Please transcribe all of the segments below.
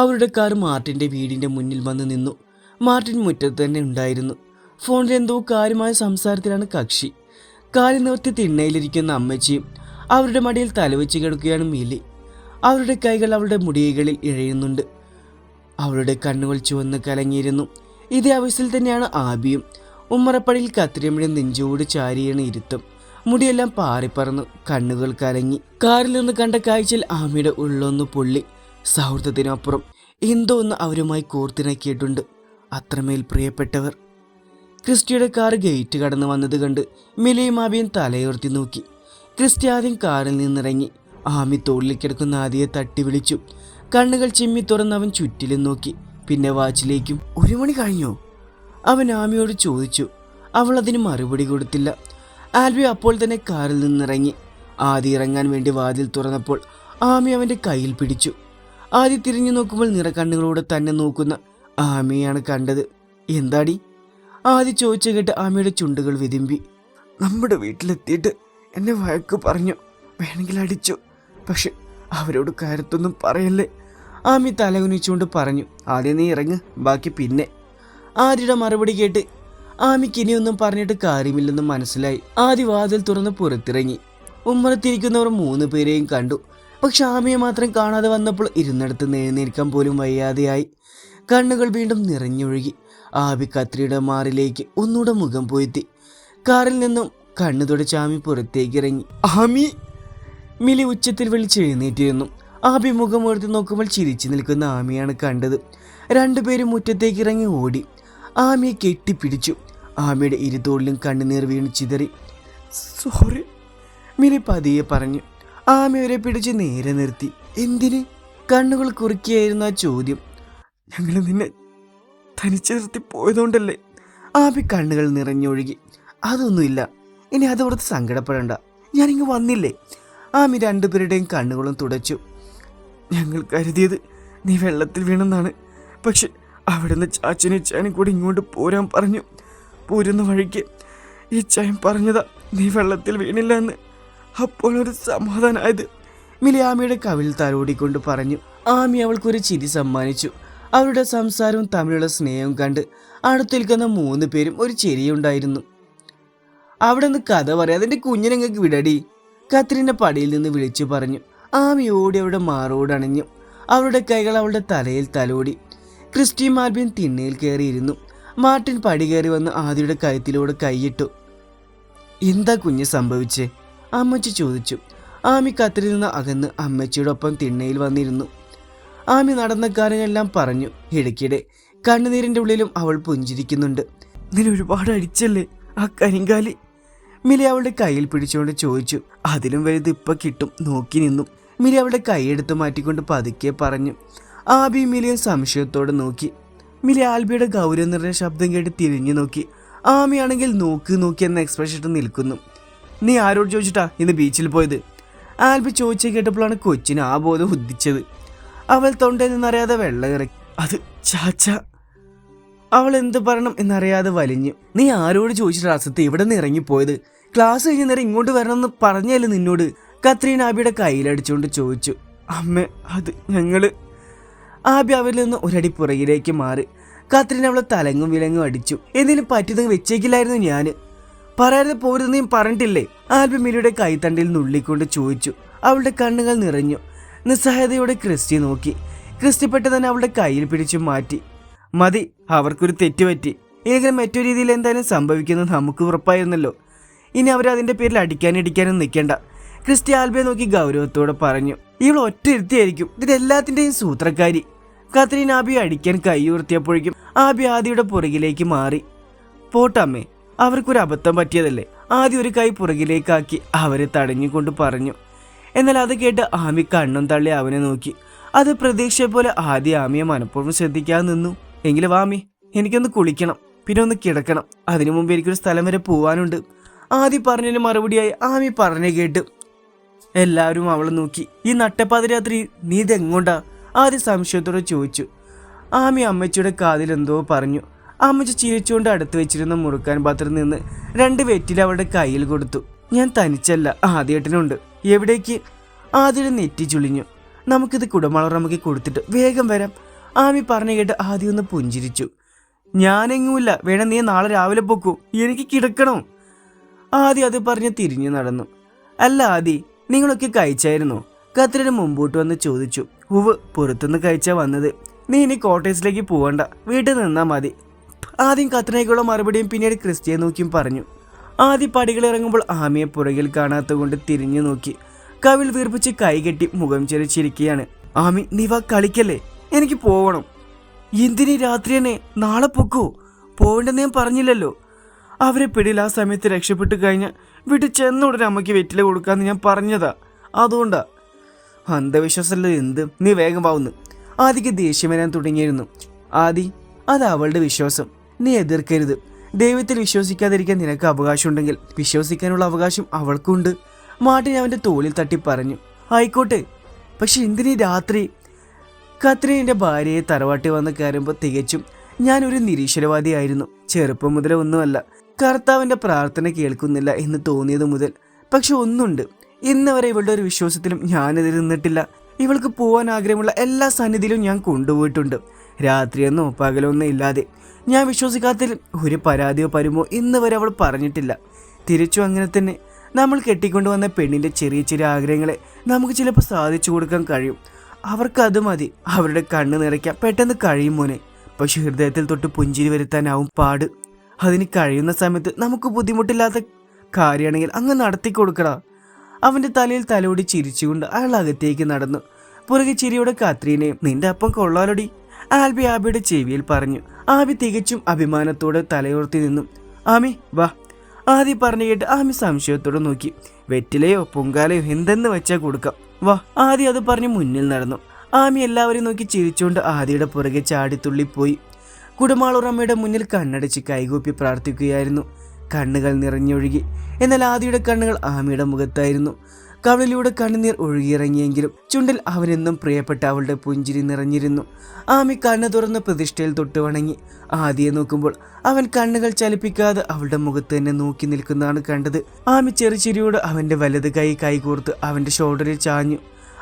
അവരുടെ കാർ മാർട്ടിന്റെ വീടിന്റെ മുന്നിൽ വന്ന് നിന്നു. മാർട്ടിൻ മുറ്റത്ത് തന്നെ ഉണ്ടായിരുന്നു. ഫോണിൽ എന്തോ കാര്യമായ സംസാരത്തിലാണ് കക്ഷി. കാലി നിവർത്തി തിണ്ണയിലിരിക്കുന്ന അമ്മച്ചിയും അവരുടെ മടിയിൽ തലവെച്ച് കിടക്കുകയാണ് മീലി. അവരുടെ കൈകൾ അവളുടെ മുടികളിൽ ഇഴയുന്നുണ്ട്. അവളുടെ കണ്ണുകൾ ചുവന്ന് കലങ്ങിയിരുന്നു. ഇതേ അവസ്ഥയിൽ തന്നെയാണ് ആബിയും. ഉമ്മറപ്പടിയിൽ കത്തിരിയമ്മയുടെ നെഞ്ചോട് ചാരിയാണ് ഇരുത്തം. മുടിയെല്ലാം പാറിപ്പറന്നു കണ്ണുകൾ കലങ്ങി. കാറിൽ നിന്ന് കണ്ട കാഴ്ചയിൽ ആമിയുടെ ഉള്ളൊന്ന് പൊള്ളി. സൗഹൃദത്തിനപ്പുറം എന്തോ ഒന്ന് അവരുമായി കോർത്തിണക്കിയിട്ടുണ്ട്. അത്രമേൽ പ്രിയപ്പെട്ടവർ. ക്രിസ്റ്റിയുടെ കാർ ഗേറ്റ് കടന്നു വന്നത് കണ്ട് മിലയും ആബിയും തലയുയർത്തി നോക്കി. ക്രിസ്റ്റി ആദ്യം കാറിൽ നിന്നിറങ്ങി. ആമി തോളിൽ കിടക്കുന്ന ആദിയെ തട്ടി വിളിച്ചു. കണ്ണുകൾ ചിമ്മി തുറന്ന് അവൻ ചുറ്റിലും നോക്കി. പിന്നെ വാച്ചിലേക്കും ഒരു മണി കഴിഞ്ഞോ? അവൻ ആമിയോട് ചോദിച്ചു. അവൾ അതിന് മറുപടി കൊടുത്തില്ല. ആൽബി അപ്പോൾ തന്നെ കാറിൽ നിന്നിറങ്ങി. ആദി ഇറങ്ങാൻ വേണ്ടി വാതിൽ തുറന്നപ്പോൾ ആമി അവന്റെ കയ്യിൽ പിടിച്ചു. ആദി തിരിഞ്ഞു നോക്കുമ്പോൾ നിറക്കണ്ണുകളോടെ തന്നെ നോക്കുന്ന ആമയാണ് കണ്ടത്. എന്താടി? ആദ്യം ചോദിച്ചു കേട്ട് ആമയുടെ ചുണ്ടുകൾ വിതുമ്പി. നമ്മുടെ വീട്ടിലെത്തിയിട്ട് എന്നെ വഴക്ക് പറഞ്ഞു. വേണമെങ്കിൽ അടിച്ചു. പക്ഷെ അവരോട് കാര്യത്തൊന്നും പറയല്ലേ? ആമി തലകുനിച്ചുകൊണ്ട് പറഞ്ഞു. ആദ്യം നീ ഇറങ്ങ് ബാക്കി പിന്നെ. ആദ്യയുടെ മറുപടി കേട്ട് ആമിക്ക് ഇനിയൊന്നും പറഞ്ഞിട്ട് കാര്യമില്ലെന്ന് മനസ്സിലായി. ആദ്യ വാതിൽ തുറന്ന് പുറത്തിറങ്ങി. ഉമ്മറത്തിരിക്കുന്നവർ മൂന്ന് പേരെയും കണ്ടു. പക്ഷെ ആമിയെ മാത്രം കാണാതെ വന്നപ്പോൾ ഇരുന്നിടത്ത് എഴുന്നേൽക്കാൻ പോലും വയ്യാതെയായി. കണ്ണുകൾ വീണ്ടും നിറഞ്ഞൊഴുകി. ആബി കത്രിയുടെ മാറിലേക്ക് ഒന്നുകൂടെ മുഖം പോയെത്തി. കാറിൽ നിന്നും കണ്ണു തുടച്ച് ആമി പുറത്തേക്ക് ഇറങ്ങി. ആമി! മിലി ഉച്ചത്തിൽ വിളിച്ച് എഴുന്നേറ്റിരുന്നു. ആബി മുഖം ഉയർത്തി നോക്കുമ്പോൾ ചിരിച്ചു നിൽക്കുന്ന ആമിയാണ് കണ്ടത്. രണ്ടുപേരും മുറ്റത്തേക്ക് ഇറങ്ങി ഓടി. ആമിയെ കെട്ടിപ്പിടിച്ചു. ആമിയുടെ ഇരുതോളിലും കണ്ണുനീർ വീണ് ചിതറി. സോറി മിലി പതിയെ പറഞ്ഞു. ആമി അവരെ പിടിച്ച് നേരെ നിർത്തി. എന്തിന്? കണ്ണുകൾ കുറുക്കിയായിരുന്നു ആ ചോദ്യം. ഞങ്ങൾ നിന്നെ തനിച്ച് നിർത്തി പോയതുകൊണ്ടല്ലേ? ആമി കണ്ണുകൾ നിറഞ്ഞൊഴുകി. അതൊന്നുമില്ല. ഇനി അതോർത്ത് സങ്കടപ്പെടണ്ട. ഞാനിങ്ങ് വന്നില്ലേ? ആമി രണ്ടുപേരുടെയും കണ്ണുകളും തുടച്ചു. ഞങ്ങൾ കരുതിയത് നീ വെള്ളത്തിൽ വീണെന്നാണ്. പക്ഷെ അവിടുന്ന് ചാച്ചനും ഇച്ചാനും കൂടി ഇങ്ങോട്ട് പോരാൻ പറഞ്ഞു. പോരുന്ന വഴിക്ക് ഈ ചായം പറഞ്ഞതാ നീ വെള്ളത്തിൽ വീണില്ല എന്ന്. അപ്പോൾ ഒരു സമാധാനമായത് മിലിയാമിയുടെ കവിൽ തലോടിക്കൊണ്ട് പറഞ്ഞു ആമി അവൾക്കൊരു ചിരി സമ്മാനിച്ചു. അവരുടെ സംസാരവും തമ്മിലുള്ള സ്നേഹവും കണ്ട് അടുത്ത് നിൽക്കുന്ന മൂന്ന് പേരും ഒരു ചെരിയുണ്ടായിരുന്നു. അവിടെ നിന്ന് കഥ പറയാതെ എന്റെ കുഞ്ഞിനെങ്ങൾക്ക് വിടടി. കത്രീന്റെ പടിയിൽ നിന്ന് വിളിച്ചു പറഞ്ഞു ആമി ഓടി അവരുടെ മാറോടണഞ്ഞു അവരുടെ കൈകൾ അവളുടെ തലയിൽ തലോടി. ക്രിസ്റ്റി മാൽബിൻ തിണ്ണയിൽ കയറിയിരുന്നു. മാർട്ടിൻ പടി കയറി വന്ന് ആദിയുടെ കഴുത്തിലൂടെ കൈയിട്ടു. എന്താ കുഞ്ഞ് സംഭവിച്ചേ? അമ്മച്ചി ചോദിച്ചു. ആമി കത്തിൽ നിന്ന് അകന്ന് അമ്മച്ചിയോടൊപ്പം തിണ്ണയിൽ വന്നിരുന്നു. ആമി നടന്ന കാര്യങ്ങളെല്ലാം പറഞ്ഞു. ഇടയ്ക്കിടെ കണ്ണുനീരിന്റെ ഉള്ളിലും അവൾ പുഞ്ചിരിക്കുന്നുണ്ട്. നിന്നെ ഒരുപാട് അടിച്ചല്ലേ ആ കരിങ്കാലി? മിലി അവളുടെ കയ്യിൽ പിടിച്ചുകൊണ്ട് ചോദിച്ചു. അതിലും വലുത് ഇപ്പം കിട്ടും നോക്കി നിന്നു. മിലി അവളുടെ കൈയെടുത്ത് മാറ്റിക്കൊണ്ട് പതുക്കെ പറഞ്ഞു. ആബി മിലിയെ സംശയത്തോടെ നോക്കി. മിലി ആൽബിയുടെ ഗൗരവ നിറഞ്ഞ ശബ്ദം കേട്ട് തിരിഞ്ഞു നോക്കി. ആമിയാണെങ്കിൽ നോക്ക് നോക്കി എന്ന എക്സ്പ്രഷൻ ഇട്ട് നിൽക്കുന്നു. നീ ആരോട് ചോദിച്ചിട്ടാ ഇന്ന് ബീച്ചിൽ പോയത്? ആൽബി ചോദിച്ചു കേട്ടപ്പോഴാണ് കൊച്ചിന് ആ ബോധം ഉദ്ദിച്ചത് അവൾ തൊണ്ടയിൽ നിന്നറിയാതെ വെള്ളം ഇറക്കി അത് ചാച്ച അവൾ എന്ത് പറയണം എന്നറിയാതെ വലിഞ്ഞു. നീ ആരോട് ചോദിച്ചിട്ട് അസത്ത് ഇവിടെ നിന്ന് ഇറങ്ങിപ്പോയത്? ക്ലാസ് കഴിഞ്ഞ നേരം ഇങ്ങോട്ട് വരണമെന്ന് പറഞ്ഞല്ലേ നിന്നോട്? കത്രീൻ ആബിയുടെ കയ്യിലടിച്ചുകൊണ്ട് ചോദിച്ചു അമ്മ അത് ഞങ്ങൾ. ആബി അവരിൽ നിന്ന് ഒരടി പുറകിലേക്ക് മാറി. കത്രീൻ അവളെ തലങ്ങും വിലങ്ങും അടിച്ചു. എന്തിനും പറ്റിയത് വെച്ചേക്കില്ലായിരുന്നു ഞാൻ. പറയാതെ പോരുത് നീ പറഞ്ഞിട്ടില്ലേ? ആൽബിമിലിയുടെ കൈത്തണ്ടിൽ നുള്ളിക്കൊണ്ട് ചോദിച്ചു. അവളുടെ കണ്ണുകൾ നിറഞ്ഞു. നിസ്സഹായതയോടെ ക്രിസ്റ്റി നോക്കി. ക്രിസ്റ്റി പെട്ടെന്ന് അവളുടെ കയ്യിൽ പിടിച്ചു മാറ്റി. മതി അവർക്കൊരു തെറ്റുപറ്റി. എങ്കിലും മറ്റൊരു രീതിയിൽ എന്തായാലും സംഭവിക്കുന്നത് നമുക്ക് ഉറപ്പായിരുന്നല്ലോ. ഇനി അവർ അതിന്റെ പേരിൽ അടിക്കാനും ഇടിക്കാനും നിൽക്കേണ്ട. ക്രിസ്റ്റി ആൽബിയെ നോക്കി ഗൗരവത്തോടെ പറഞ്ഞു. ഇവൾ ഒറ്റ ഇരുത്തിയായിരിക്കും. ഇതെല്ലാത്തിന്റെയും സൂത്രക്കാരി. കത്രീൻ ആബി അടിക്കാൻ കൈ ഉയർത്തിയപ്പോഴേക്കും ആബി ആദിയുടെ പുറകിലേക്ക് മാറി. പോട്ടമ്മേ അവർക്കൊരു അബദ്ധം പറ്റിയതല്ലേ? ആദ്യം ഒരു കൈ പുറകിലേക്കാക്കി അവരെ തടഞ്ഞുകൊണ്ട് പറഞ്ഞു. എന്നാൽ അത് കേട്ട് ആമി കണ്ണും തള്ളി അവനെ നോക്കി. അത് പ്രതീക്ഷയെ പോലെ ആദ്യം ആമിയെ മനഃപൂർവം ശ്രദ്ധിക്കാൻ നിന്നു. എങ്കിലും ആമി എനിക്കൊന്ന് കുളിക്കണം. പിന്നെ ഒന്ന് കിടക്കണം. അതിനു മുമ്പ് എനിക്കൊരു സ്ഥലം വരെ പോവാനുണ്ട്. ആദ്യം പറഞ്ഞതിന് മറുപടിയായി ആമി പറഞ്ഞു കേട്ട്. എല്ലാവരും അവളെ നോക്കി. ഈ നട്ടപ്പാതിരാത്രി നീ ഇതെങ്ങോണ്ടാ? ആദ്യം സംശയത്തോടെ ചോദിച്ചു. ആമി അമ്മച്ചിയുടെ കാതിൽ എന്തോ പറഞ്ഞു. അമ്മച്ചി ചിരിച്ചുകൊണ്ട് അടുത്ത് വെച്ചിരുന്ന മുറുക്കാൻ പാത്രം നിന്ന് രണ്ട് വെറ്റിൽ അവളുടെ കയ്യിൽ കൊടുത്തു. ഞാൻ തനിച്ചല്ല ആദ്യേട്ടനുണ്ട്. എവിടേക്ക്? ആദ്യം നെറ്റി ചുളിഞ്ഞു. നമുക്കിത് കുടമാളറമ്മയ്ക്ക് കൊടുത്തിട്ട് വേഗം വരാം. ആമി പറഞ്ഞു കേട്ട് ആദ്യം ഒന്ന് പുഞ്ചിരിച്ചു. ഞാനെങ്ങുമില്ല വേണം നീ നാളെ രാവിലെ പൊക്കൂ. എനിക്ക് കിടക്കണോ. ആദ്യം അത് പറഞ്ഞ് തിരിഞ്ഞു നടന്നു. അല്ല ആദി നിങ്ങളൊക്കെ കഴിച്ചായിരുന്നോ? കത്രിയുടെ മുമ്പോട്ട് വന്ന് ചോദിച്ചു. ഉവ് പുറത്തുനിന്ന് കഴിച്ചാ വന്നത്. നീ ഇനി കോട്ടേഴ്സിലേക്ക് പോവണ്ട. വീട്ടിൽ നിന്നാ മതി. ആദ്യം കത്രിനയ്ക്കുള്ള മറുപടിയും പിന്നീട് ക്രിസ്റ്റിയെ നോക്കിയും പറഞ്ഞു. ആദ്യ പടികൾ ഇറങ്ങുമ്പോൾ ആമിയെ പുറകിൽ കാണാത്ത കൊണ്ട് തിരിഞ്ഞു നോക്കി. കവിൽ വീർപ്പിച്ച് കൈകെട്ടി മുഖം ചെറിച്ചിരിക്കുകയാണ് ആമി നീ വാ കളിക്കല്ലേ? എനിക്ക് പോവണം. എന്തിനീ രാത്രി തന്നെ നാളെ പൊക്കോ? പോകണ്ടെന്ന് ഞാൻ പറഞ്ഞില്ലല്ലോ. അവരെ പിടിയിൽ ആ സമയത്ത് രക്ഷപ്പെട്ട് കഴിഞ്ഞാൽ വീട്ടിൽ ചെന്ന ഉടനെ അമ്മയ്ക്ക് വെറ്റില കൊടുക്കാന്ന് ഞാൻ പറഞ്ഞതാ. അതുകൊണ്ടാ. അന്ധവിശ്വാസമല്ല എന്ത്? നീ വേഗം പാവുന്നു ആദിക്ക് ദേഷ്യം വരാൻ തുടങ്ങിയിരുന്നു. ആദി അത് അവളുടെ വിശ്വാസം. നീ എതിർക്കരുത്. ദൈവത്തിൽ വിശ്വസിക്കാതിരിക്കാൻ നിനക്ക് അവകാശമുണ്ടെങ്കിൽ വിശ്വസിക്കാനുള്ള അവകാശം അവൾക്കുണ്ട്. മാട്ടിൻ അവന്റെ തോളിൽ തട്ടി പറഞ്ഞു ആയിക്കോട്ടെ പക്ഷെ എന്തിനീ രാത്രി? കത്രീന്റെ ഭാര്യയെ തറവാട്ടി വന്ന് കയറുമ്പോൾ തികച്ചും ഞാനൊരു നിരീശ്വരവാദിയായിരുന്നു. ചെറുപ്പം മുതലേ ഒന്നുമല്ല കർത്താവിന്റെ പ്രാർത്ഥന കേൾക്കുന്നില്ല എന്ന് തോന്നിയത് മുതൽ. പക്ഷെ ഒന്നുണ്ട് ഇന്ന് വരെ ഇവളുടെ ഒരു വിശ്വാസത്തിലും ഞാനെതിരെ നിന്നിട്ടില്ല. ഇവൾക്ക് പോകാൻ ആഗ്രഹമുള്ള എല്ലാ സന്നിധിയിലും ഞാൻ കൊണ്ടുപോയിട്ടുണ്ട്. രാത്രിയൊന്നും പകലൊന്നും ഇല്ലാതെ ഞാൻ വിശ്വസിക്കാത്തതിൽ ഒരു പരാതിയോ പരുമോ ഇന്ന് വരെ അവൾ പറഞ്ഞിട്ടില്ല. തിരിച്ചു അങ്ങനെ തന്നെ. നമ്മൾ കെട്ടിക്കൊണ്ടുവന്ന പെണ്ണിന്റെ ചെറിയ ചെറിയ ആഗ്രഹങ്ങളെ നമുക്ക് ചിലപ്പോൾ സാധിച്ചു കൊടുക്കാൻ കഴിയും. അവർക്ക് അത് മതി. അവരുടെ കണ്ണ് നിറയ്ക്കാൻ പെട്ടെന്ന് കഴിയും മോനെ. പക്ഷെ ഹൃദയത്തിൽ തൊട്ട് പുഞ്ചിരി വരുത്താനാവും പാട്. അതിന് കഴിയുന്ന സമയത്ത് നമുക്ക് ബുദ്ധിമുട്ടില്ലാത്ത കാര്യമാണെങ്കിൽ അങ്ങ് നടത്തി കൊടുക്കടാ. അവന്റെ തലയിൽ തലോടി ചിരിച്ചുകൊണ്ട് അയാൾ അകത്തേക്ക് നടന്നു. പുറകെ ചിരിയോടെ കാത്രീനെയും നിന്റെ അപ്പം കൊള്ളാലൊടി. ആൽബി ആബിയുടെ ചെവിയിൽ പറഞ്ഞു. ആബി തികച്ചും അഭിമാനത്തോടെ തലയുർത്തി നിന്നു. ആമി വാ. ആദ്യം പറഞ്ഞു കേട്ട് ആമി സംശയത്തോടെ നോക്കി. വെറ്റിലയോ പൊങ്കാലയോ എന്തെന്ന് വെച്ചാൽ കൊടുക്കാം. വാ. ആദ്യം അത് പറഞ്ഞ് മുന്നിൽ നടന്നു. ആമി എല്ലാവരെയും നോക്കി ചിരിച്ചുകൊണ്ട് ആദിയുടെ പുറകെ ചാടിത്തുള്ളിപ്പോയി കുടമാളുറമ്മയുടെ മുന്നിൽ കണ്ണടച്ച് കൈകൂപ്പി പ്രാർത്ഥിക്കുകയായിരുന്നു. കണ്ണുകൾ നിറഞ്ഞൊഴുകി. എന്നാൽ ആദിയുടെ കണ്ണുകൾ ആമിയുടെ മുഖത്തായിരുന്നു. കവളിലൂടെ കണ്ണുനീർ ഒഴുകിയിറങ്ങിയെങ്കിലും ചുണ്ടിൽ അവനെന്നും പ്രിയപ്പെട്ട അവളുടെ പുഞ്ചിരി നിറഞ്ഞിരുന്നു. ആമി കണ്ണു തുറന്ന പ്രതിഷ്ഠയിൽ തൊട്ട് വണങ്ങി നോക്കുമ്പോൾ അവൻ കണ്ണുകൾ ചലിപ്പിക്കാതെ അവളുടെ മുഖത്ത് തന്നെ നോക്കി നിൽക്കുന്നതാണ് കണ്ടത്. ആമി ചെറുചിരിയോട് അവന്റെ വലത് കൈ കൈകോർത്ത് അവന്റെ ഷോൾഡറിൽ ചാഞ്ഞു.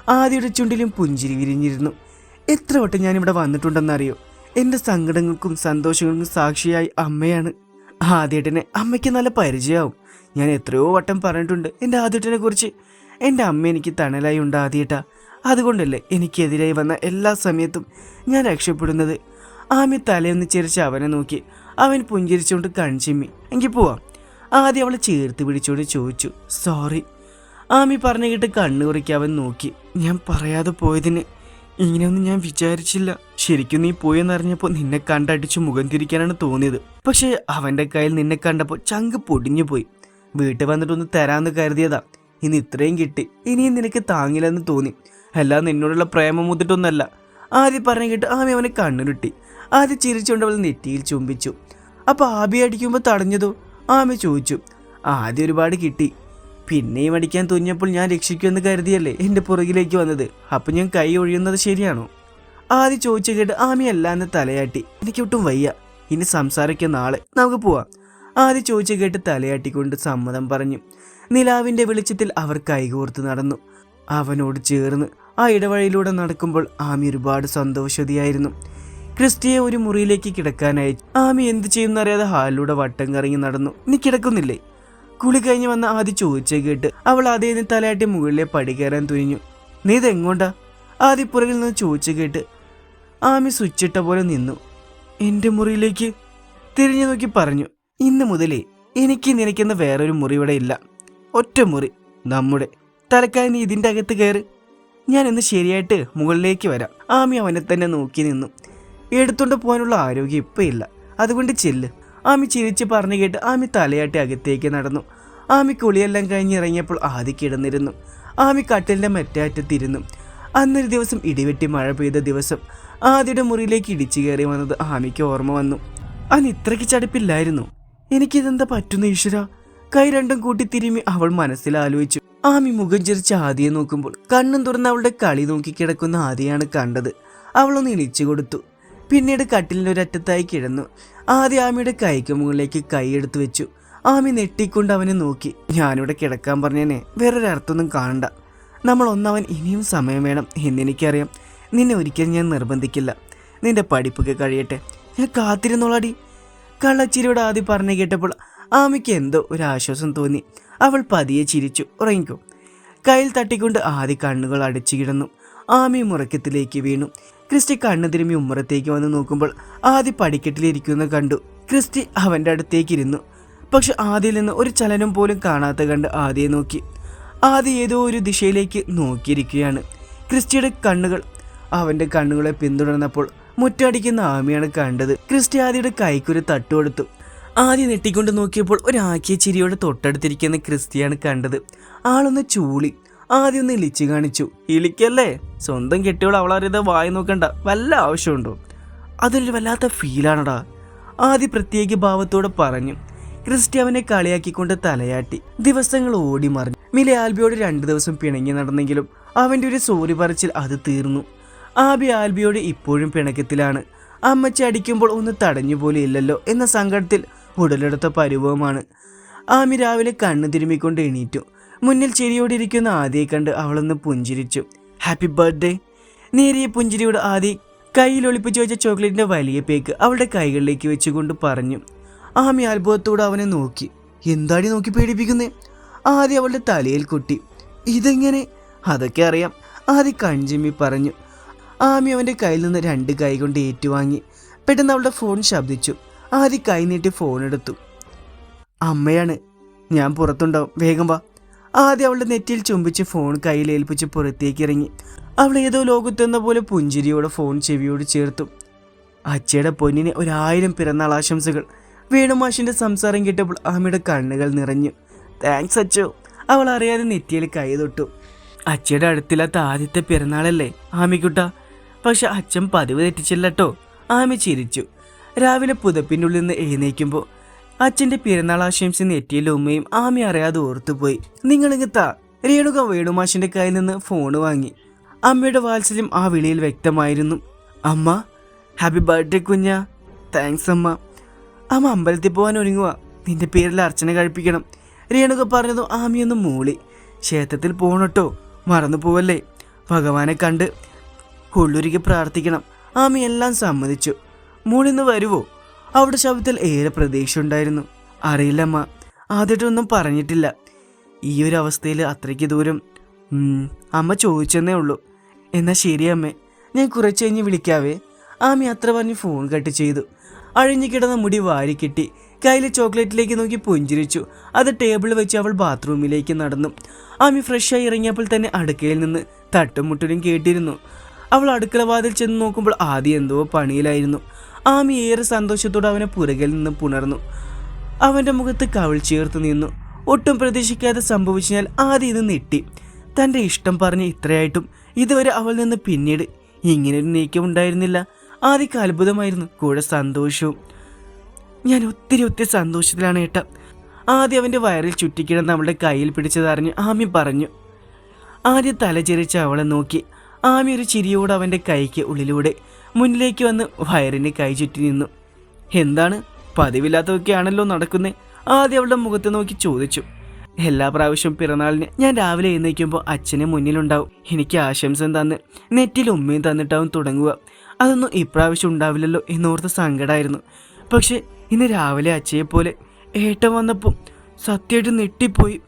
ആദ്യയുടെ ചുണ്ടിലും പുഞ്ചിരി വിരിഞ്ഞിരുന്നു. എത്ര വട്ടം ഞാനിവിടെ വന്നിട്ടുണ്ടെന്നറിയോ? എന്റെ സങ്കടങ്ങൾക്കും സന്തോഷങ്ങൾക്കും സാക്ഷിയായി അമ്മയാണ്. ആദ്യേട്ടനെ അമ്മയ്ക്ക് നല്ല പരിചയമാവും ഞാൻ എത്രയോ വട്ടം പറഞ്ഞിട്ടുണ്ട് എന്റെ ആദ്യേട്ടനെ കുറിച്ച്. എന്റെ അമ്മ എനിക്ക് തണലായി ഉണ്ടാതിയിട്ട അതുകൊണ്ടല്ലേ എനിക്കെതിരായി വന്ന എല്ലാ സമയത്തും ഞാൻ രക്ഷപ്പെടുന്നത്. ആമി തലയൊന്ന് ചിരിച്ച് അവനെ നോക്കി. അവൻ പുഞ്ചിരിച്ചുകൊണ്ട് കൺചിമ്മി. എങ്കിൽ പോവാം. ആദ്യം അവളെ ചേർത്ത് പിടിച്ചുകൊണ്ട് ചോദിച്ചു സോറി. ആമി പറഞ്ഞു കേട്ട് കണ്ണു കുറിക്ക് അവൻ നോക്കി. ഞാൻ പറയാതെ പോയതിന് ഇങ്ങനെയൊന്നും ഞാൻ വിചാരിച്ചില്ല. ശരിക്കും നീ പോയെന്നറിഞ്ഞപ്പോൾ നിന്നെ കണ്ടടിച്ച് മുഖം തിരിക്കാനാണ് തോന്നിയത്. പക്ഷേ അവന്റെ കയ്യിൽ നിന്നെ കണ്ടപ്പോൾ ചങ്ക് പൊടിഞ്ഞു പോയി വീട്ടിൽ വന്നിട്ടൊന്ന് തരാമെന്ന് കരുതിയതാ. ഇന്ന് ഇത്രയും കിട്ടി. ഇനിയും നിനക്ക് താങ്ങില്ലെന്ന് തോന്നി. എല്ലാം നിന്നോടുള്ള പ്രേമം മുതിട്ടൊന്നല്ല. ആദ്യം പറഞ്ഞു കേട്ട് ആമി അവനെ കണ്ണുരുട്ടി. ആദ്യം ചിരിച്ചുകൊണ്ട് അവൾ നെറ്റിയിൽ ചുംബിച്ചു. അപ്പൊ ആബി അടിക്കുമ്പോൾ തടഞ്ഞതോ? ആമി ചോദിച്ചു. ആദ്യം ഒരുപാട് കിട്ടി. പിന്നെയും അടിക്കാൻ തോന്നിയപ്പോൾ ഞാൻ രക്ഷിക്കുമെന്ന് കരുതിയല്ലേ എന്റെ പുറകിലേക്ക് വന്നത്. അപ്പം ഞാൻ കൈ ഒഴിയുന്നത് ശരിയാണോ? ആദ്യം ചോദിച്ചു കേട്ട് ആമി അല്ലാന്ന് തലയാട്ടി. എനിക്ക് ഒട്ടും വയ്യ. ഇനി സംസാരിക്കാൻ നാളെ നമുക്ക് പോവാം. ആദ്യം ചോദിച്ചു കേട്ട് തലയാട്ടിക്കൊണ്ട് സമ്മതം പറഞ്ഞു. നിലാവിന്റെ വെളിച്ചത്തിൽ അവർ കൈകോർത്ത് നടന്നു. അവനോട് ചേർന്ന് ആ ഇടവഴിയിലൂടെ നടക്കുമ്പോൾ ആമി ഒരുപാട് സന്തോഷവതിയായിരുന്നു. ക്രിസ്റ്റിയെ ഒരു മുറിയിലേക്ക് കിടക്കാനായി ആമി എന്ത് ചെയ്യുന്നറിയാതെ ഹാലിലൂടെ വട്ടം കറങ്ങി നടന്നു. നീ കിടക്കുന്നില്ലേ? കുളി കഴിഞ്ഞ് വന്ന ആദ്യം ചോദിച്ചേ കേട്ട് അവൾ അതേ തലയാട്ടി മുകളിലെ പടി കയറാൻ തുനിഞ്ഞു. നീ ഇതെങ്ങോട്ടാ ആദ്യ പുറകിൽ നിന്ന് ചോദിച്ചു കേട്ട് ആമി സ്വിച്ചിട്ട പോലെ നിന്നു. എന്റെ മുറിയിലേക്ക്? തിരിഞ്ഞു നോക്കി പറഞ്ഞു. ഇന്ന് മുതലേ എനിക്ക് നിനക്കെന്ന വേറൊരു മുറി ഇവിടെ ഇല്ല. ഒറ്റ മുറി നമ്മുടെ തലക്കാരൻ ഇതിന്റെ അകത്ത് കയറി. ഞാനിന്ന് ശരിയായിട്ട് മുകളിലേക്ക് വരാം. ആമി അവനെ തന്നെ നോക്കി നിന്നു. എടുത്തുകൊണ്ട് പോകാനുള്ള ആരോഗ്യം ഇപ്പം ഇല്ല. അതുകൊണ്ട് ചെല്ല്. ആമി ചിരിച്ച് പറഞ്ഞു കേട്ട് ആമി തലയാട്ടി അകത്തേക്ക് നടന്നു. ആമി കുളിയെല്ലാം കഴിഞ്ഞ് ഇറങ്ങിയപ്പോൾ ആദി കിടന്നിരുന്നു. ആമി കട്ടിലിന്റെ മറ്റേ അറ്റത്തിരുന്നു അന്നൊരു ദിവസം ഇടിവെട്ടി മഴ പെയ്ത ദിവസം ആദ്യയുടെ മുറിയിലേക്ക് ഇടിച്ചു കയറി വന്നത് ആമിക്ക് ഓർമ്മ വന്നു. അന്ന് ഇത്രയ്ക്ക് ചടുപ്പില്ലായിരുന്നു. എനിക്കിതെന്താ പറ്റുന്ന ഈശ്വര? കൈ രണ്ടും കൂട്ടി തിരുമി അവൾ മനസ്സിൽ ആലോചിച്ചു ആമി മുഖം ചിരിച്ച് ആദിയെ നോക്കുമ്പോൾ കണ്ണും തുറന്ന് അവളുടെ കളി നോക്കി കിടക്കുന്ന ആദിയാണ് കണ്ടത്. അവളൊന്ന് ഇണിച്ചു കൊടുത്തു. പിന്നീട് കട്ടിലിന്റെ ഒരറ്റത്തായി കിടന്നു. ആദ്യ ആമിയുടെ കൈക്ക് മുകളിലേക്ക് കൈയെടുത്ത് വെച്ചു. ആമി നെട്ടിക്കൊണ്ട് അവനെ നോക്കി. ഞാനിവിടെ കിടക്കാൻ പറഞ്ഞേനെ. വേറൊരർത്ഥമൊന്നും കാണണ്ട. നമ്മൾ ഒന്നവൻ ഇനിയും സമയം വേണം എന്നെനിക്കറിയാം. നിന്നെ ഒരിക്കലും ഞാൻ നിർബന്ധിക്കില്ല. നിന്റെ പഠിപ്പൊക്കെ കഴിയട്ടെ. ഞാൻ കാത്തിരുന്നോളാടി. കള്ളച്ചിരിയോട് ആദ്യം പറഞ്ഞു കേട്ടപ്പോൾ ആമിക്ക് എന്തോ ഒരു ആശ്വാസം തോന്നി. അവൾ പതിയെ ചിരിച്ചു ഉറങ്ങിക്കോ. കയ്യിൽ തട്ടിക്കൊണ്ട് ആദ്യ കണ്ണുകൾ അടച്ചു കിടന്നു. ആമി മുറക്കത്തിലേക്ക് വീണു. ക്രിസ്റ്റി കണ്ണു തിരുമ്മി ഉമ്മറത്തേക്ക് വന്ന് നോക്കുമ്പോൾ ആദ്യ പടിക്കെട്ടിലിരിക്കുന്ന കണ്ടു. ക്രിസ്റ്റി അവന്റെ അടുത്തേക്കിരുന്നു. പക്ഷെ ആദ്യയിൽ നിന്ന് ഒരു ചലനം പോലും കാണാത്ത കണ്ട് ആദ്യയെ നോക്കി. ആദ്യ ഏതോ ഒരു ദിശയിലേക്ക് നോക്കിയിരിക്കുകയാണ് ക്രിസ്റ്റിയുടെ കണ്ണുകൾ. അവന്റെ കണ്ണുകളെ പിന്തുടർന്നപ്പോൾ മുറ്റടിക്കുന്ന ആമിയാണ് കണ്ടത്. ക്രിസ്റ്റി ആദ്യയുടെ കൈക്കൊരു തട്ടുകൊടുത്തു. ആദ്യം നെട്ടിക്കൊണ്ട് നോക്കിയപ്പോൾ ഒരാക്കിയ ചിരിയോടെ തൊട്ടടുത്തിരിക്കുന്ന ക്രിസ്തിയാണ് കണ്ടത് ആളൊന്ന് ചൂളി. ആദ്യം ഒന്ന് ഇളിച്ചു കാണിച്ചു. ഇളിക്കല്ലേ? സ്വന്തം കെട്ടിയോൾ അവളറിയത് വായി നോക്കണ്ട. വല്ല ആവശ്യമുണ്ടോ? അതൊരു വല്ലാത്ത ഫീലാണടാ ആദ്യ പ്രത്യേക ഭാവത്തോടെ പറഞ്ഞു. ക്രിസ്റ്റി അവനെ കളിയാക്കിക്കൊണ്ട് തലയാട്ടി. ദിവസങ്ങൾ ഓടി മറിഞ്ഞു. മിലെ ആൽബിയോട് രണ്ടു ദിവസം പിണങ്ങി നടന്നെങ്കിലും അവന്റെ ഒരു സോറി പറച്ചിൽ അത് തീർന്നു. ആബി ആൽബിയോട് ഇപ്പോഴും പിണക്കത്തിലാണ്. അമ്മച്ചി അടിക്കുമ്പോൾ ഒന്ന് തടഞ്ഞു പോലെ ഇല്ലല്ലോ എന്ന സങ്കടത്തിൽ ഉടലെടുത്ത പരിഭവമാണ് ആമി രാവിലെ കണ്ണു തിരുമ്മിക്കൊണ്ട് എണീറ്റു. മുന്നിൽ ചിരിയോടിരിക്കുന്ന ആദിയെ കണ്ട് അവളൊന്ന് പുഞ്ചിരിച്ചു. ഹാപ്പി ബർത്ത്ഡേ നേരിയ പുഞ്ചിരിയോട് ആദി കയ്യിൽ ഒളിപ്പിച്ചു വെച്ച ചോക്ലേറ്റിന്റെ വലിയ പേക്ക് അവളുടെ കൈകളിലേക്ക് വെച്ചുകൊണ്ട് പറഞ്ഞു. ആമി അത്ഭുതത്തോടെ അവനെ നോക്കി. എന്താടി നോക്കി പേടിപ്പിക്കുന്നേ? ആദി അവളുടെ തലയിൽ കുട്ടി. ഇതെങ്ങനെ? അതൊക്കെ അറിയാം ആദി കൺജിമ്മി പറഞ്ഞു. ആമി അവന്റെ കയ്യിൽ നിന്ന് രണ്ട് കൈ കൊണ്ട് ഏറ്റുവാങ്ങി. പെട്ടെന്ന് അവളുടെ ഫോൺ ശബ്ദിച്ചു. ആദ്യ കൈനീട്ടി ഫോൺ എടുത്തു. അമ്മയാണ് ഞാൻ പുറത്തുണ്ടാവും. വേഗം വാ. ആദ്യം അവളുടെ നെറ്റിയിൽ ചുംബിച്ച് ഫോൺ കയ്യിൽ ഏൽപ്പിച്ച് പുറത്തേക്ക് ഇറങ്ങി. അവൾ ഏതോ ലോകത്തെന്ന പോലെ പുഞ്ചിരിയോടെ ഫോൺ ചെവിയോട് ചേർത്തു. അച്ചയുടെ പൊന്നിന് ഒരായിരം പിറന്നാൾ ആശംസകൾ. വേണുമാഷിന്റെ സംസാരം കേട്ടപ്പോൾ അമ്മയുടെ കണ്ണുകൾ നിറഞ്ഞു. താങ്ക്സ് അച്ചോ അവൾ അറിയാതെ നെറ്റിയിൽ കൈ തൊട്ടു. അച്ചയുടെ അടുത്തില്ലാത്ത ആദ്യത്തെ പിറന്നാളല്ലേ ആമിക്കുട്ട? പക്ഷെ അച്ഛൻ പതിവ് തെറ്റിച്ചില്ല കേട്ടോ ആമി ചിരിച്ചു. രാവിലെ പുതപ്പിന്റെ ഉള്ളിൽ നിന്ന് എഴുന്നേക്കുമ്പോൾ അച്ഛന്റെ പിറന്നാൾ ആശംസ നെറ്റിയിലെ ഉമ്മയും ആമി അറിയാതെ ഓർത്തുപോയി. നിങ്ങളിങ്ങ് താ രേണുക വേണുമാഷിന്റെ കയ്യിൽ നിന്ന് ഫോൺ വാങ്ങി. അമ്മയുടെ വാത്സല്യം ആ വിളിയിൽ വ്യക്തമായിരുന്നു. അമ്മ ഹാപ്പി ബർത്ത്ഡേ കുഞ്ഞ. താങ്ക്സ് അമ്മ. അമ്മ അമ്പലത്തിൽ പോകാൻ ഒരുങ്ങുക നിന്റെ പേരിൽ അർച്ചന കഴിപ്പിക്കണം. രേണുക പറഞ്ഞതും ആമിയൊന്ന് മൂളി. ക്ഷേത്രത്തിൽ പോണട്ടോ? മറന്നു പോവല്ലേ? ഭഗവാനെ കണ്ട് ഉള്ളൊരുക്കി പ്രാർത്ഥിക്കണം. ആമി എല്ലാം സമ്മതിച്ചു. മൂളിന്ന് വരുവോ? അവിടെ ശബ്ദത്തിൽ ഏറെ പ്രതീക്ഷ ഉണ്ടായിരുന്നു അറിയില്ലമ്മ ആദ്യമായിട്ടൊന്നും പറഞ്ഞിട്ടില്ല. ഈ ഒരു അവസ്ഥയിൽ അത്രയ്ക്ക് ദൂരം. അമ്മ ചോദിച്ചെന്നേ ഉള്ളൂ. എന്നാൽ ശരി അമ്മേ ഞാൻ കുറച്ച് കഴിഞ്ഞ് വിളിക്കാവേ. ആമി അത്ര പറഞ്ഞ് ഫോൺ കട്ട് ചെയ്തു. അഴിഞ്ഞു കിടന്ന മുടി വാരിക്കെട്ടി കയ്യിലെ ചോക്ലേറ്റിലേക്ക് നോക്കി പുഞ്ചിരിച്ചു. അത് ടേബിളിൽ വെച്ച് അവൾ ബാത്റൂമിലേക്ക് നടന്നു. ആമി ഫ്രഷായി ഇറങ്ങിയപ്പോൾ തന്നെ അടുക്കളയിൽ നിന്ന് തട്ടുമുട്ടലും കേട്ടിരുന്നു. അവൾ അടുക്കള വാതിൽ ചെന്ന് നോക്കുമ്പോൾ ആദ്യം എന്തോ പണിയിലായിരുന്നു. ആമി ഏറെ സന്തോഷത്തോടെ അവനെ പുറകിൽ നിന്ന് പുണർന്നു. അവന്റെ മുഖത്ത് കവിൾ ചേർത്ത് നിന്നു. ഒട്ടും പ്രതീക്ഷിക്കാതെ സംഭവിച്ചാൽ ആദ്യം ഇത് നെട്ടി. തന്റെ ഇഷ്ടം പറഞ്ഞ് ഇത്രയായിട്ടും ഇതുവരെ അവൾ നിന്ന് പിന്നീട് ഇങ്ങനൊരു നീക്കം ഉണ്ടായിരുന്നില്ല. ആദ്യക്ക് അത്ഭുതമായിരുന്നു കൂടെ സന്തോഷവും. ഞാൻ ഒത്തിരി ഒത്തിരി സന്തോഷത്തിലാണ് ഏട്ട. ആദ്യം അവന്റെ വയറിൽ ചുറ്റിക്കിടന്ന് അവളുടെ കയ്യിൽ പിടിച്ചതറിഞ്ഞ് ആമി പറഞ്ഞു. ആദ്യം തലചെരിച്ച് അവളെ നോക്കി. ആമി ഒരു ചിരിയോട് അവന്റെ കൈക്ക് ഉള്ളിലൂടെ മുന്നിലേക്ക് വന്ന് വയറിന് കൈ ചുറ്റി നിന്നു. എന്താണ്? പതിവില്ലാത്തതൊക്കെയാണല്ലോ നടക്കുന്നേ. ആദ്യം അവളുടെ മുഖത്ത് നോക്കി ചോദിച്ചു. എല്ലാ പ്രാവശ്യവും പിറന്നാളിന് ഞാൻ രാവിലെ എഴുന്നേൽക്കുമ്പോൾ അച്ഛനെ മുന്നിലുണ്ടാവും. എനിക്ക് ആശംസം തന്ന് നെറ്റിൽ ഉമ്മയും തന്നിട്ടാവും തുടങ്ങുക. അതൊന്നും ഇപ്രാവശ്യം ഉണ്ടാവില്ലല്ലോ എന്നോർത്ത് സങ്കടമായിരുന്നു പക്ഷേ ഇന്ന് രാവിലെ അച്ഛയെപ്പോലെ ഏട്ടൻ വന്നപ്പോൾ സത്യമായിട്ട് നെട്ടിപ്പോയി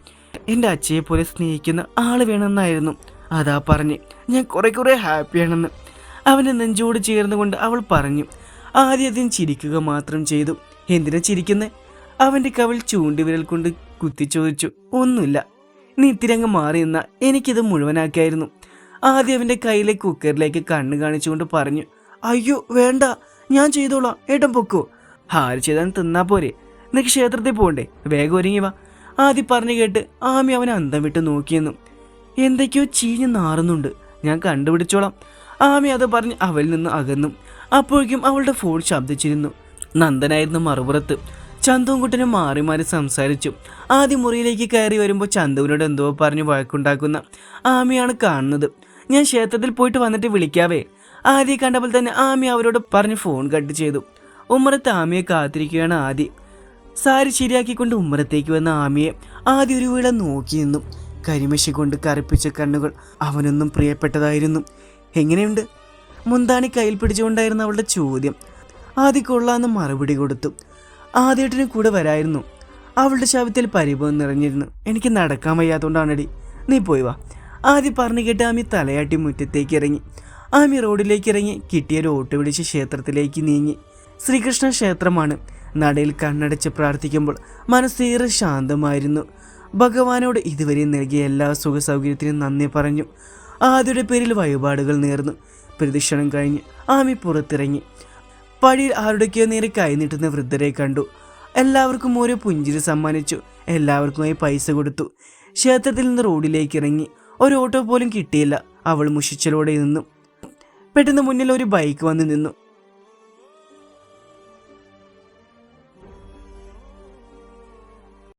എന്റെ അച്ഛയെപ്പോലെ സ്നേഹിക്കുന്ന ആൾ വേണമെന്നായിരുന്നു. അതാ പറഞ്ഞ് ഞാൻ കുറേ കുറെ ഹാപ്പിയാണെന്ന്. അവന്റെ നെഞ്ചോട് ചേർന്നുകൊണ്ട് അവൾ പറഞ്ഞു ആദ്യം ചിരിക്കുക മാത്രം ചെയ്തു. എന്തിനാ ചിരിക്കുന്നേ? അവന്റെ കവിൾ ചൂണ്ടുവിരൽ കൊണ്ട് കുത്തി ചോദിച്ചു ഒന്നുമില്ല. നീ ഇത്തിരങ്ങ് മാറി നിന്ന എനിക്കിത് മുഴുവനാക്കിയായിരുന്നു. ആദ്യം അവന്റെ കയ്യിലെ കുക്കറിലേക്ക് കണ്ണ് കാണിച്ചുകൊണ്ട് പറഞ്ഞു അയ്യോ വേണ്ട. ഞാൻ ചെയ്തോളാം. ഏട്ടൻ പൊക്കോ. ആര് ചെയ്താൽ തിന്നാ പോരെ. നിനക്ക് ക്ഷേത്രത്തിൽ പോകണ്ടേ വേഗം ഒരുങ്ങി വാ. ആദ്യം പറഞ്ഞു കേട്ട് ആമി അവനെ അന്തം വിട്ട് നോക്കിയെന്നും. എന്തൊക്കെയോ ചീഞ്ഞ് നാറുന്നുണ്ട്. ഞാൻ കണ്ടുപിടിച്ചോളാം. ആമി അത് പറഞ്ഞ് അവളിൽ നിന്ന് അകന്നു. അപ്പോഴേക്കും അവളുടെ ഫോൺ ശബ്ദിച്ചിരുന്നു. നന്ദനായിരുന്നു മറുപുറത്ത്. ചന്തുവും കുട്ടനും മാറി മാറി സംസാരിച്ചു. ആദ്യ മുറിയിലേക്ക് കയറി വരുമ്പോൾ ചന്തുവിനോട് എന്തോ പറഞ്ഞ് വഴക്കുണ്ടാക്കുന്ന ആമിയാണ് കാണുന്നത്. ഞാൻ ക്ഷേത്രത്തിൽ പോയിട്ട് വന്നിട്ട് വിളിക്കാവേ. ആദ്യം കണ്ടപ്പോൾ തന്നെ ആമി അവരോട് പറഞ്ഞ് ഫോൺ കട്ട് ചെയ്തു. ഉമ്മറത്ത് ആമിയെ കാത്തിരിക്കുകയാണ് ആദി. സാരി ശരിയാക്കിക്കൊണ്ട് ഉമ്മറത്തേക്ക് വന്ന ആമിയെ ആദ്യ ഒരു വീട നോക്കി നിന്നു. കരിമശി കൊണ്ട് കറുപ്പിച്ച കണ്ണുകൾ അവനൊന്നും പ്രിയപ്പെട്ടതായിരുന്നു. എങ്ങനെയുണ്ട്? മുന്താണി കയ്യിൽ പിടിച്ചുകൊണ്ടായിരുന്നു അവളുടെ ചോദ്യം. ആദ്യ കൊള്ളാന്ന് മറുപടി കൊടുത്തു. ആദ്യട്ടിന് കൂടെ വരായിരുന്നു. അവളുടെ ശവത്തിൽ പരിഭവം നിറഞ്ഞിരുന്നു. എനിക്ക് നടക്കാൻ വയ്യാത്തതുകൊണ്ടാണടി നീ പോയി വാ. ആദ്യം പറഞ്ഞു കേട്ട് ആമി തലയാട്ടി മുറ്റത്തേക്ക് ഇറങ്ങി ആമി റോഡിലേക്ക് ഇറങ്ങി കിട്ടിയ ഓട്ടോ പിടിച്ച് ക്ഷേത്രത്തിലേക്ക് നീങ്ങി. ശ്രീകൃഷ്ണ ക്ഷേത്രമാണ്. നടയിൽ കണ്ണടച്ച് പ്രാർത്ഥിക്കുമ്പോൾ മനസ്സേറെ ശാന്തമായിരുന്നു. ഭഗവാനോട് ഇതുവരെ നൽകിയ എല്ലാ സുഖ സൗകര്യത്തിനും നന്ദി പറഞ്ഞു. ആദ്യയുടെ പേരിൽ വഴിപാടുകൾ നേർന്നു. പ്രദക്ഷിണം കഴിഞ്ഞ് ആമി പുറത്തിറങ്ങി. പടിയിൽ ആരുടെക്കോ നേരെ കൈനീട്ടുന്ന വൃദ്ധരെ കണ്ടു. എല്ലാവർക്കും ഓരോ പുഞ്ചിരി സമ്മാനിച്ചു. എല്ലാവർക്കുമായി പൈസ കൊടുത്തു. ക്ഷേത്രത്തിൽ നിന്ന് റോഡിലേക്ക് ഇറങ്ങി. ഒരു ഓട്ടോ പോലും കിട്ടിയില്ല. അവൾ മുഷിച്ചലോടെ നിന്നു. പെട്ടെന്ന് മുന്നിൽ ഒരു ബൈക്ക് വന്ന് നിന്നു.